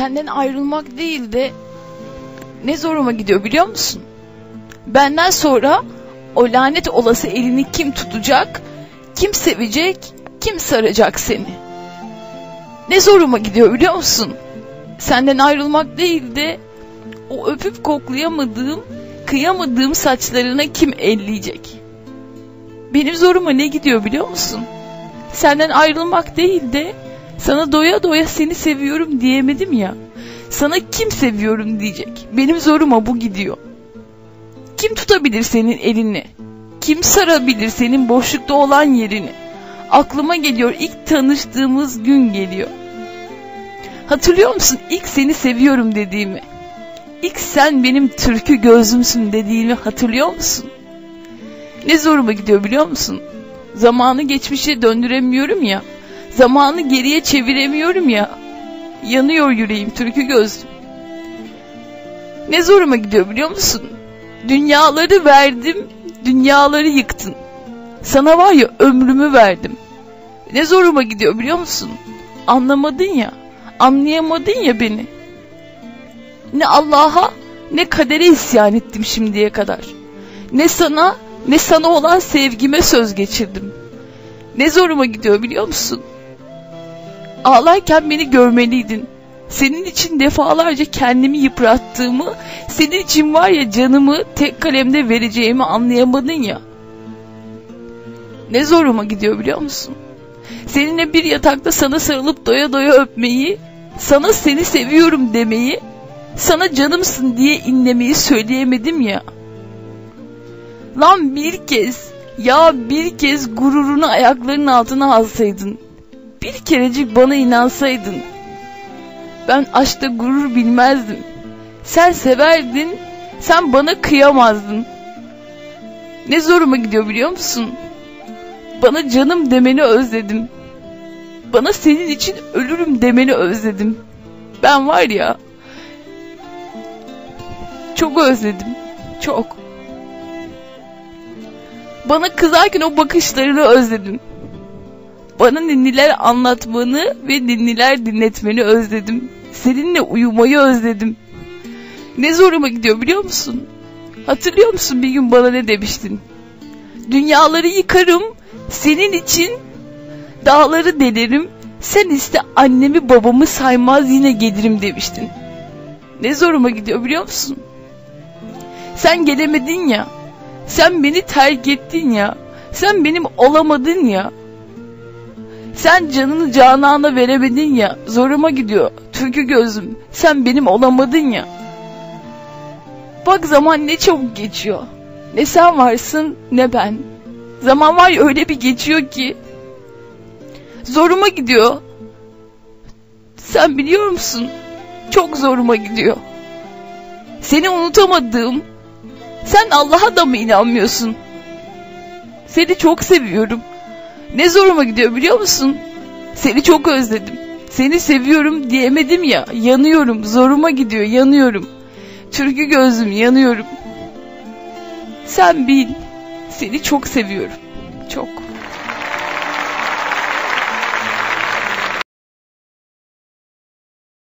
Senden ayrılmak değil de ne zoruma gidiyor biliyor musun? Benden sonra o lanet olası elini kim tutacak, kim sevecek, kim saracak seni? Ne zoruma gidiyor biliyor musun? Senden ayrılmak değil de o öpüp koklayamadığım, kıyamadığım saçlarına kim elleyecek? Benim zoruma ne gidiyor biliyor musun? Senden ayrılmak değil de sana doya doya seni seviyorum diyemedim ya. Sana kim seviyorum diyecek. Benim zoruma bu gidiyor. Kim tutabilir senin elini? Kim sarabilir senin boşlukta olan yerini? Aklıma geliyor ilk tanıştığımız gün geliyor. Hatırlıyor musun ilk seni seviyorum dediğimi? İlk sen benim türkü gözümsün dediğimi hatırlıyor musun? Ne zoruma gidiyor biliyor musun? Zamanı geçmişe döndüremiyorum ya. Zamanı geriye çeviremiyorum ya. Yanıyor yüreğim türkü gözlüm. Ne zoruma gidiyor biliyor musun? Dünyaları verdim, dünyaları yıktın. Sana var ya ömrümü verdim. Ne zoruma gidiyor biliyor musun? Anlamadın ya, anlayamadın ya beni. Ne Allah'a ne kadere isyan ettim şimdiye kadar. Ne sana ne sana olan sevgime söz geçirdim. Ne zoruma gidiyor biliyor musun? Ağlarken beni görmeliydin. Senin için defalarca kendimi yıprattığımı, senin için var ya canımı tek kalemde vereceğimi anlayamadın ya. Ne zoruma gidiyor biliyor musun? Seninle bir yatakta sana sarılıp doya doya öpmeyi, sana seni seviyorum demeyi, sana canımsın diye inlemeyi söyleyemedim ya. Lan bir kez, ya bir kez gururunu ayaklarının altına alsaydın. Bir kerecik bana inansaydın. Ben aşkta gurur bilmezdim. Sen severdin, sen bana kıyamazdın. Ne zoruma gidiyor biliyor musun? Bana canım demeni özledim. Bana senin için ölürüm demeni özledim. Ben var ya, çok özledim. Çok. Bana kızarken o bakışlarını özledim. Bana ninniler anlatmanı ve ninniler dinletmeni özledim. Seninle uyumayı özledim. Ne zoruma gidiyor biliyor musun? Hatırlıyor musun bir gün bana ne demiştin? Dünyaları yıkarım, senin için dağları delerim, sen iste annemi babamı saymaz yine gelirim demiştin. Ne zoruma gidiyor biliyor musun? Sen gelemedin ya. Sen beni terk ettin ya. Sen benim olamadın ya. Sen canını canana veremedin ya. Zoruma gidiyor. Türkü gözüm. Sen benim olamadın ya. Bak zaman ne çabuk geçiyor. Ne sen varsın ne ben. Zaman var ya öyle bir geçiyor ki. Zoruma gidiyor. Sen biliyor musun? Çok zoruma gidiyor. Seni unutamadığım, sen Allah'a da mı inanmıyorsun? Seni çok seviyorum. Ne zoruma gidiyor biliyor musun? Seni çok özledim. Seni seviyorum diyemedim ya. Yanıyorum. Zoruma gidiyor. Yanıyorum. Türkü gözüm yanıyorum. Sen bil. Seni çok seviyorum. Çok.